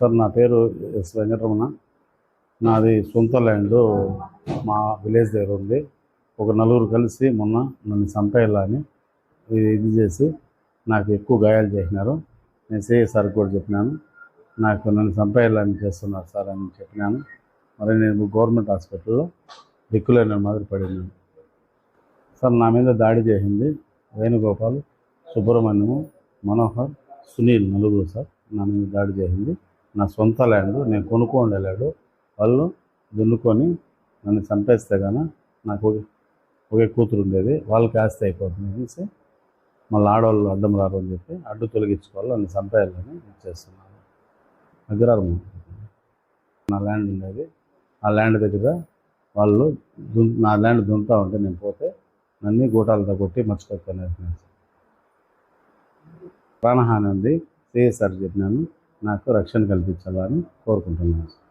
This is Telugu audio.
సార్ నా పేరు ఎస్ వెంకటరమణ. నాది సొంత ల్యాండ్ మా విలేజ్ దగ్గర ఉంది. ఒక నలుగురు కలిసి మొన్న నన్ను చంపేయాలా ఇది ఇది చేసి నాకు ఎక్కువ గాయాలు చేసినారు. నేను సిఐ సార్ కూడా చెప్పినాను. నాకు నన్ను చంపేయాలని చేస్తున్నారు సార్ అని చెప్పినాను. మరి నేను గవర్నమెంట్ హాస్పిటల్లో దిక్కులేని మాదిరి పడినాను. సార్ నా మీద దాడి చేసింది వేణుగోపాల్ సుబ్రహ్మణ్యము మనోహర్ సునీల్ నలుగురు సార్. నా మీద దాడి చేసింది. నా సొంత ల్యాండ్ నేను కొనుక్కోండి ల్యాండ్ వాళ్ళు దున్నుకొని నన్ను చంపేస్తే కానీ నాకు ఒక- ఒకే కూతురు ఉండేది. వాళ్ళకి ఆస్తి అయిపోతుంది అనేసి మళ్ళీ ఆడవాళ్ళు అడ్డం రారు అని చెప్పి అడ్డు తొలగించుకోవాలి. నన్ను చంపేయాలని చేస్తున్నాను. అగ్రహారం నా ల్యాండ్ ఉండేది. ఆ ల్యాండ్ దగ్గర వాళ్ళు దున్ నా ల్యాండ్ దున్నుతా ఉంటే నేను పోతే నన్ను గూటాలతో కొట్టి మర్చిపోతాను ప్రాణహాని ఉంది. సిఎస్ఆర్ చెప్పినాను. నాకు రక్షణ కల్పించాలని కోరుకుంటున్నాను.